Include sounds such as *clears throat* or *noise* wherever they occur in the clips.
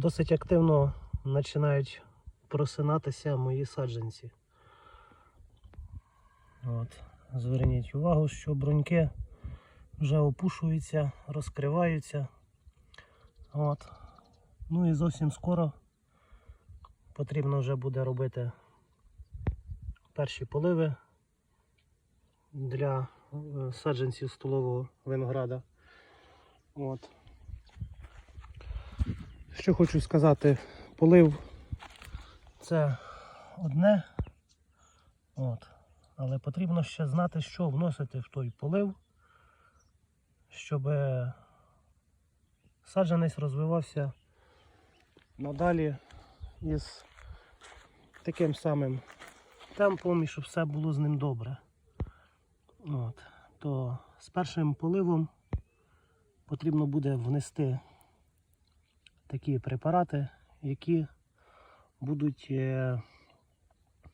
досить активно починають просинатися мої саджанці. От. Зверніть увагу, що бруньки вже опушуються, розкриваються. От. Ну і зовсім скоро потрібно вже буде робити перші поливи для е, саджанців столового винограда. От. Що хочу сказати, полив це одне, от. але потрібно ще знати, що вносити в той полив, щоб саджанець розвивався надалі із таким самим темпом і щоб все було з ним добре. От. То з першим поливом потрібно буде внести такі препарати, які будуть е,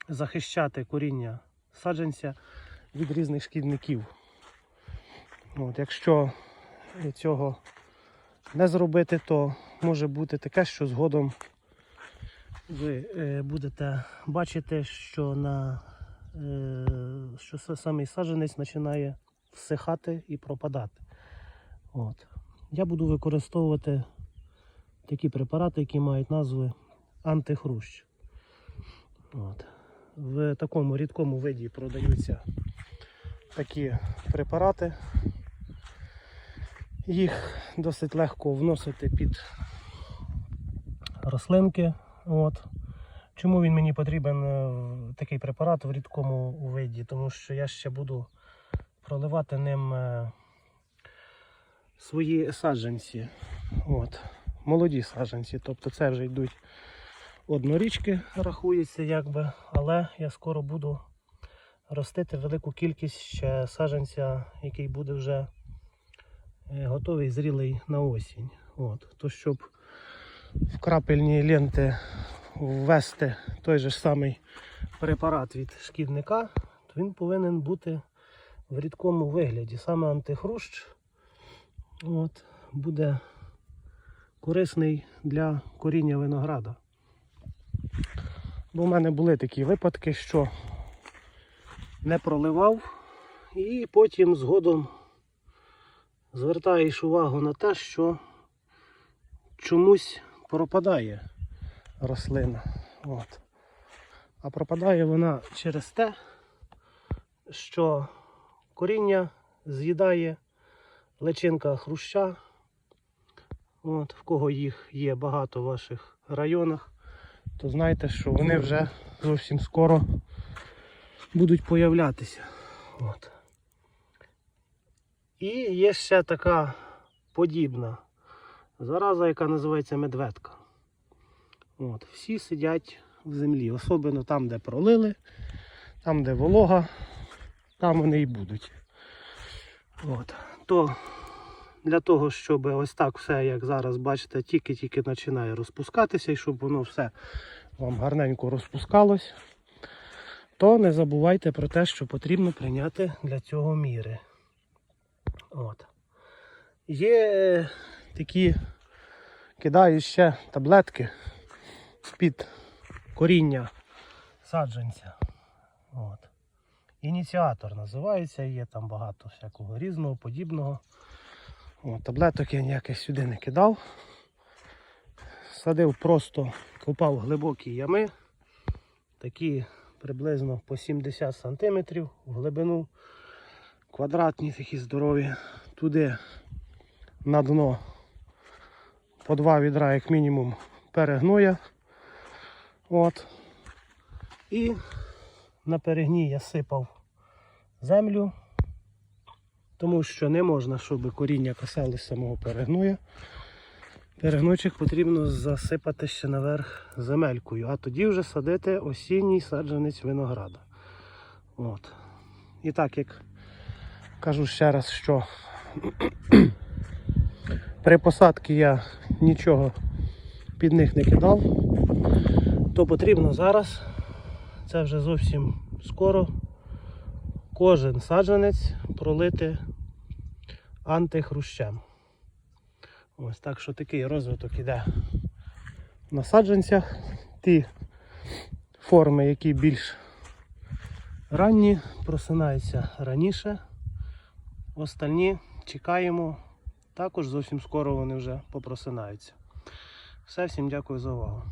захищати коріння саджанця від різних шкідників. От, якщо цього не зробити, то може бути таке, що згодом ви е, будете бачити, що на е, що самий саджанець починає всихати і пропадати. От. Я буду використовувати такі препарати, які мають назви антихрущ. От. В такому рідкому виді продаються такі препарати. Їх досить легко вносити під рослинки. От. Чому він мені потрібен е, такий препарат в рідкому виді? Тому що я ще буду проливати ним е, свої саджанці. От. Молоді саджанці. Тобто це вже йдуть однорічки, рахується якби, але я скоро буду ростити велику кількість ще саджанця, який буде вже е, готовий, зрілий на осінь. От. То щоб в крапельні ленти ввести той же самий препарат від шкідника, то він повинен бути в рідкому вигляді. Саме антихрущ от, буде корисний для коріння винограда. Бо в мене були такі випадки, що не проливав, і потім згодом звертаєш увагу на те, що чомусь пропадає рослина. От. А пропадає вона через те, що коріння з'їдає личинка хруща. От, в кого їх є багато в ваших районах, то знайте, що вони вже зовсім скоро будуть появлятися. От. І є ще така подібна зараза, яка називається медведка. От, всі сидять в землі, особливо там, де пролили, там, де волога, там вони і будуть. От. То для того, щоб ось так все, як зараз бачите, тільки-тільки починає розпускатися, і щоб воно все вам гарненько розпускалось, то не забувайте про те, що потрібно прийняти для цього міри. От. Є е, такі, кидаю ще таблетки під коріння саджанця. От. Ініціатор називається, є там багато всякого різного, подібного. От, таблеток я ніяких сюди не кидав. Садив просто, копав глибокі ями, такі приблизно по 70 см в глибину, квадратні такі здорові. Туди на дно по два відра, як мінімум, перегноя. От. І на перегній я сипав землю, тому що не можна, щоб коріння касалось самого перегноя. Перегнойчик потрібно засипати ще наверх земелькою, а тоді вже садити осінній саджанець винограда. От. І так як кажу ще раз, що *clears throat* при посадці я нічого під них не кидав, то потрібно зараз, це вже зовсім скоро, кожен саджанець пролити антихрущем. Ось так що такий розвиток іде на саджанцях. Ті форми, які більш ранні, просинаються раніше. Остальні чекаємо. Також зовсім скоро вони вже попросинаються. Все, всім дякую за увагу.